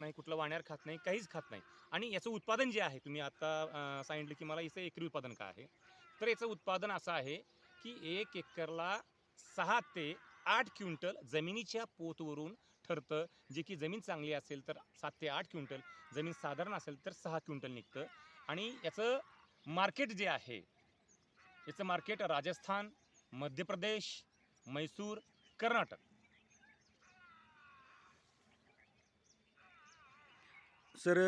नाही कुठलं वाण्यार खात नाही काहीच खात नाही. आणि याचं उत्पादन जे आहे तुम्ही आता सांगितलं की मला याचं एकरी उत्पादन काय आहे? तर याचं उत्पादन असं आहे की एक एकरला सहा ते आठ क्विंटल जमिनीच्या पोतवरून ठरतं. जे की जमीन चांगली असेल तर सात ते आठ क्विंटल जमीन साधारण असेल तर सहा क्विंटल निघतं. आणि याचं मार्केट जे आहे याचं मार्केट राजस्थान मध्य प्रदेश मैसूर कर्नाटक. सर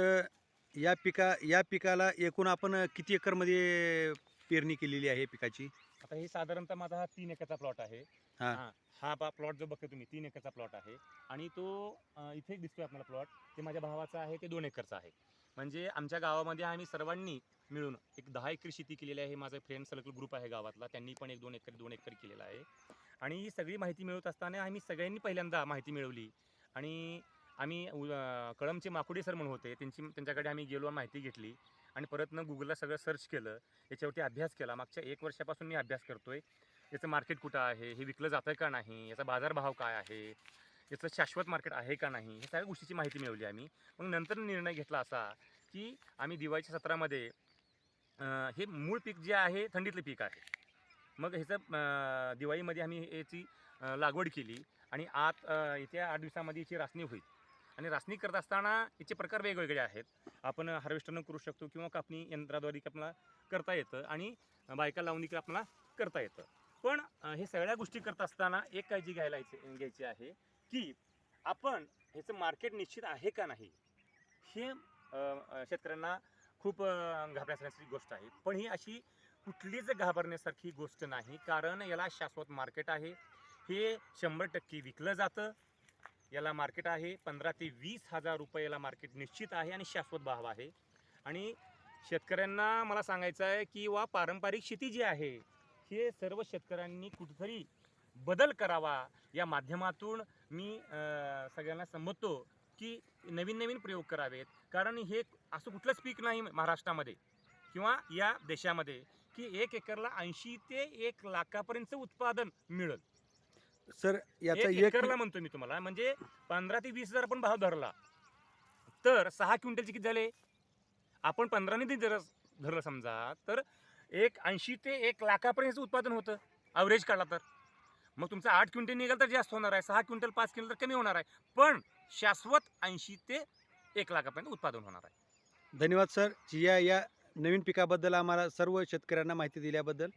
या पिका या पिकाला एकूण आपण किती एकरमध्ये पेरणी केलेली आहे पिकाची? आता हे साधारणतः माझा हा तीन एकरचा प्लॉट आहे. हा. हा हा बा प्लॉट जो बघतो तुम्ही तीन एकरचा प्लॉट आहे. आणि तो अं, इथे एक दिसतोय आपल्याला प्लॉट ते माझ्या भावाचा आहे ते दोन एकरचा आहे. म्हणजे आमच्या गावामध्ये आम्ही सर्वांनी मिळून एक दहा एकर शेती केलेली आहे. माझा फ्रेंड सर्कल ग्रुप आहे गावातला त्यांनी पण एक दोन एकर दोन एकर केलेला आहे. आणि ही सगळी माहिती मिळवत असताना आम्ही सगळ्यांनी पहिल्यांदा माहिती मिळवली. आणि आम्ही उ- कळमचे माकुडे सर म्हणून होते. त्यांची त्यांच्याकडे आम्ही गेलो माहिती घेतली आणि परत न गुगलला सगळं सर्च केलं. याच्यावरती अभ्यास केला. मागच्या एक वर्षापासून मी अभ्यास करतो आहे याचं मार्केट कुठं आहे? हे विकलं जातं का नाही? याचा बाजारभाव काय आहे? याचं शाश्वत मार्केट आहे का नाही? हे सगळ्या गोष्टीची माहिती मिळवली आम्ही. मग नंतर निर्णय घेतला असा की आम्ही दिवाळीच्या सत्रामध्ये हे मूळ पीक जे आहे थंडीतलं पीक आहे. मग ह्याचं दिवाळीमध्ये आम्ही याची लागवड केली आणि आत येत्या आठ दिवसामध्ये याची रासणी होईल. आणि रासनिक करत असताना याचे प्रकार वेगवेगळे आहेत. आपण हार्वेस्टरनं करू शकतो किंवा कापणी यंत्राद्वारे आपल्याला करता येतं आणि बायका लावणी की आपल्याला करता येतं. पण हे सगळ्या गोष्टी करत असताना एक काळजी घ्यायला घ्यायची आहे की आपण ह्याचं मार्केट निश्चित आहे का नाही हे शेतकऱ्यांना खूप घाबरण्यासारखी गोष्ट आहे. पण ही अशी कुठलीच घाबरण्यासारखी गोष्ट नाही कारण याला शाश्वत मार्केट आहे. हे शंभर टक्के विकलं जातं. याला मार्केट आहे. पंधरा ते वीस हजार रुपये याला मार्केट निश्चित आहे आणि शाश्वत भाव आहे. आणि शेतकऱ्यांना मला सांगायचं आहे की वा पारंपरिक शेती जी आहे हे सर्व शेतकऱ्यांनी कुठेतरी बदल करावा या माध्यमातून मी सगळ्यांना संबोधतो की नवीन नवीन प्रयोग करावेत. कारण हे असं कुठलंच पीक नाही महाराष्ट्रामध्ये किंवा या देशामध्ये की एक एकरला ऐंशी ते एक लाखापर्यंतचं उत्पादन मिळेल. सर याचा एक एक एकरला म्हणतो मी तुम्हाला म्हणजे पंधरा ते वीस हजार आपण भाव धरला तर सहा क्विंटलचे किती झाले? आपण पंधराने जर धरलं समजा तर एक ऐंशी ते एक लाखापर्यंत उत्पादन होतं ॲव्हरेज काढला तर. मग तुमचं आठ क्विंटल निघाल तर जास्त होणार आहे सहा क्विंटल पाच क्विंटल तर कमी होणार आहे पण शाश्वत ऐंशी ते एक लाखापर्यंत उत्पादन होणार आहे. धन्यवाद सर. या या नवीन पिकाबद्दल आम्हाला सर्व शेतकऱ्यांना माहिती दिल्याबद्दल